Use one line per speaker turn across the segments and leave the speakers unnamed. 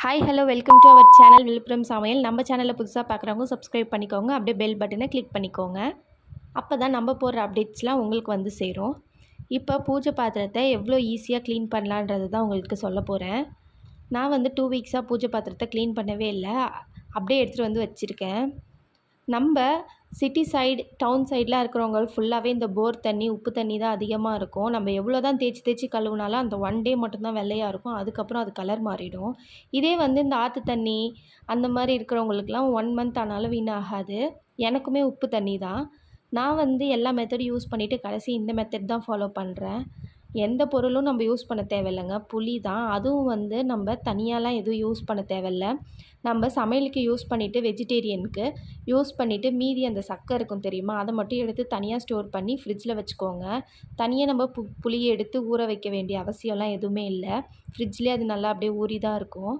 Hi hello welcome to our channel Villupuram சமையல் நம்ம சேனலில் புதுசாக பார்க்குறவங்க சப்ஸ்கிரைப் பண்ணிக்கோங்க. அப்படியே பெல் பட்டனை கிளிக் பண்ணிக்கோங்க. அப்போ தான் நம்ம போடுற அப்டேட்ஸ்லாம் உங்களுக்கு வந்து சேரும். இப்போ பூஜை பாத்திரத்தை எவ்வளோ ஈஸியாக க்ளீன் பண்ணலான்றது தான் உங்களுக்கு சொல்ல போகிறேன் நான் வந்து டூ வீக்ஸாக பூஜை பாத்திரத்தை க்ளீன் பண்ணவே இல்லை. அப்படியே எடுத்துகிட்டு வந்து வச்சுருக்கேன். நம்ம சிட்டி சைடு டவுன் சைடெலாம் இருக்கிறவங்க ஃபுல்லாகவே இந்த போர் தண்ணி உப்பு தண்ணி தான் அதிகமாக இருக்கும். நம்ம எவ்வளோ தான் தேய்ச்சி தேய்ச்சி கழுவுனாலும் அந்த ஒன் டே மட்டும்தான் வெள்ளையாக இருக்கும். அதுக்கப்புறம் அது கலர் மாறிடும். இதே வந்து இந்த ஆற்று தண்ணி அந்த மாதிரி இருக்கிறவங்களுக்குலாம் ஒன் மந்த் ஆனாலும் வீணாகாது. எனக்குமே உப்பு தண்ணி தான். நான் வந்து எல்லா மெத்தடும் யூஸ் பண்ணிவிட்டு கடைசி இந்த மெத்தட் தான் ஃபாலோ பண்ணுறேன் எந்த பொருளும் நம்ம யூஸ் பண்ண தேவையில்லைங்க. புளி தான். அதுவும் வந்து நம்ம தனியாலாம் எதுவும் யூஸ் பண்ண தேவையில்ல. நம்ம சமையலுக்கு யூஸ் பண்ணிவிட்டு வெஜிடேரியனுக்கு யூஸ் பண்ணிவிட்டு மீதி அந்த சக்கை இருக்கும் தெரியுமா? அதை மட்டும் எடுத்து தனியாக ஸ்டோர் பண்ணி ஃப்ரிட்ஜில் வச்சுக்கோங்க. தனியாக நம்ம பு புளியை எடுத்து ஊற வைக்க வேண்டிய அவசியம்லாம் எதுவுமே இல்லை. ஃப்ரிட்ஜ்லேயே அது நல்லா அப்படியே ஊறி தான் இருக்கும்.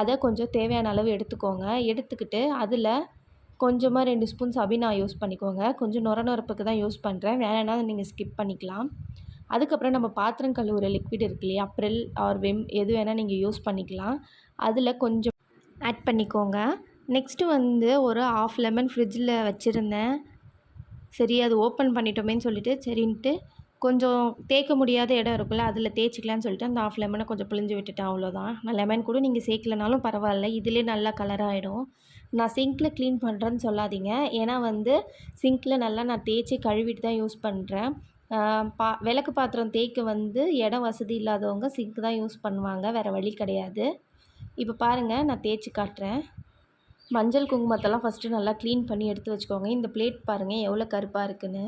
அதை கொஞ்சம் தேவையான அளவு எடுத்துக்கோங்க. எடுத்துக்கிட்டு அதில் கொஞ்சமாக ரெண்டு ஸ்பூன் சபினா யூஸ் பண்ணிக்கோங்க. கொஞ்சம் நொர நொரப்புக்கு தான் யூஸ் பண்ணுறேன். வேணும்னா நீங்கள் ஸ்கிப் பண்ணிக்கலாம். அதுக்கப்புறம் நம்ம பாத்திரம் கழுவுற லிக்விட் இருக்கு இல்லையா? அப்ரில் ஆர் வெம் எது வேணால் நீங்கள் யூஸ் பண்ணிக்கலாம். அதில் கொஞ்சம் ஆட் பண்ணிக்கோங்க. நெக்ஸ்ட்டு வந்து ஒரு ஆஃப் லெமன் ஃப்ரிட்ஜில் வச்சுருந்தேன். சரி அது ஓப்பன் பண்ணிட்டோமேன்னு சொல்லிட்டு சரின்ட்டு கொஞ்சம் தேய்க்க முடியாத இடம் இருக்குல்ல அதில் தேய்ச்சிக்கலான்னு சொல்லிட்டு அந்த ஆஃப் லெமனை கொஞ்சம் பிழிஞ்சு விட்டுட்டேன் அவ்வளோதான் நான் லெமன் கூட நீங்கள் சேர்க்கலனாலும் பரவாயில்ல இதிலே நல்லா கலர் ஆகிடும் நான் சிங்க்கில் க்ளீன் பண்ணுறேன்னு சொல்லாதீங்க. ஏன்னா வந்து சிங்க்கில் நல்லா நான் தேய்ச்சி கழுவிட்டு தான் யூஸ் பண்ணுறேன் பா விளக்கு பாத்திரம் தேய்க்க வந்து இடம் வசதி இல்லாதவங்க சிங்க் தான் யூஸ் பண்ணுவாங்க வேறு வழி கிடையாது. இப்போ பாருங்கள் நான் தேய்ச்சி காட்டுறேன். மஞ்சள் குங்குமத்தெல்லாம் ஃபஸ்ட்டு நல்லா க்ளீன் பண்ணி எடுத்து வச்சுக்கோங்க. இந்த பிளேட் பாருங்கள் எவ்வளோ கருப்பாக இருக்குன்னு.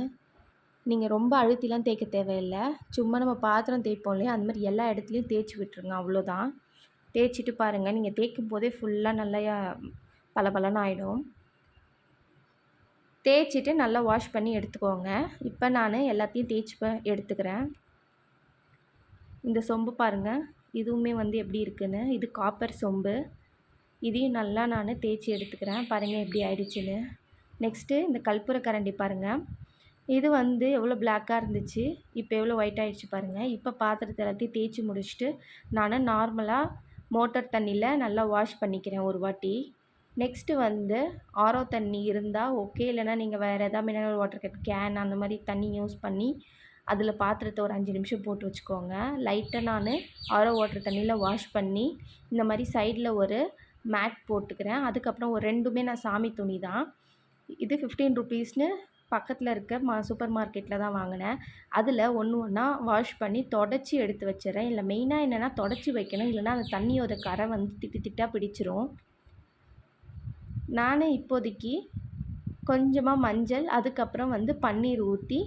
நீங்கள் ரொம்ப அழுத்திலாம் தேய்க்க தேவையில்லை. சும்மா நம்ம பாத்திரம் தேய்ப்போம் இல்லையா? அந்த மாதிரி எல்லா இடத்துலையும் தேய்ச்சி விட்டுருங்க அவ்வளோதான் தேய்ச்சிட்டு பாருங்கள் நீங்கள் தேய்க்கும் போதே ஃபுல்லாக நல்லா பளபளன்னு ஆகிடும் தேய்ச்சிட்டு நல்லா வாஷ் பண்ணி எடுத்துக்கோங்க. இப்போ நான் எல்லாத்தையும் தேய்ச்சி எடுத்துக்கிறேன். இந்த சொம்பு பாருங்கள் இதுவுமே வந்து எப்படி இருக்குன்னு. இது காப்பர் சொம்பு. இதையும் நல்லா நான் தேய்ச்சி எடுத்துக்கிறேன். பாருங்கள் எப்படி ஆயிடுச்சுன்னு. நெக்ஸ்ட்டு இந்த கற்பூர கரண்டி பாருங்கள் இது வந்து எவ்வளோ பிளாக்காக இருந்துச்சு. இப்போ எவ்வளோ ஒயிட் ஆகிடுச்சு பாருங்கள் இப்போ பாத்திரத்தை எல்லாத்தையும் தேய்ச்சி முடிச்சுட்டு நான் நார்மலாக மோட்டர் தண்ணியில் நல்லா வாஷ் பண்ணிக்கிறேன் ஒரு வாட்டி. நெக்ஸ்ட்டு வந்து ஆரோ தண்ணி இருந்தால் ஓகே இல்லைனா நீங்கள் வேறு எதாவது மினரல் வாட்டர் கேன் அந்த மாதிரி தண்ணி யூஸ் பண்ணி அதில் பாத்திரத்தை ஒரு அஞ்சு நிமிஷம் போட்டு வச்சுக்கோங்க. லைட்டாக நான் ஆரோ வாட்டர் தண்ணியில் வாஷ் பண்ணி இந்த மாதிரி சைடில் ஒரு மேட் போட்டுக்கிறேன். அதுக்கப்புறம் ஒரு ரெண்டுமே நான் சாமி துணி தான். இது ஃபிஃப்டீன் ருபீஸ்னு பக்கத்தில் இருக்க மா சூப்பர் மார்க்கெட்டில் தான் வாங்கினேன். அதில் ஒன்று ஒன்றா வாஷ் பண்ணி தொடச்சி எடுத்து வச்சிடறேன். இல்லை மெயினாக என்னென்னா தொடச்சி வைக்கணும். இல்லைனா அந்த தண்ணியோட கரை வந்து திட்டு திட்டாக பிடிச்சிரும். நான் இப்போதைக்கு கொஞ்சமாக மஞ்சள் அதுக்கப்புறம் வந்து பன்னீர் ஊற்றி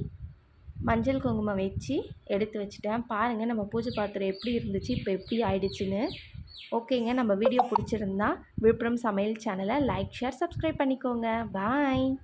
மஞ்சள் குங்குமம் வச்சு எடுத்து வச்சுட்டேன். பாருங்கள் நம்ம பூஜை பாத்திரம் எப்படி இருந்துச்சு இப்போ எப்படி ஆயிடுச்சுன்னு. ஓகேங்க நம்ம வீடியோ பிடிச்சிருந்தா விழுப்புரம் சமையல் சேனலை லைக் ஷேர் சப்ஸ்கிரைப் பண்ணிக்கோங்க. பாய்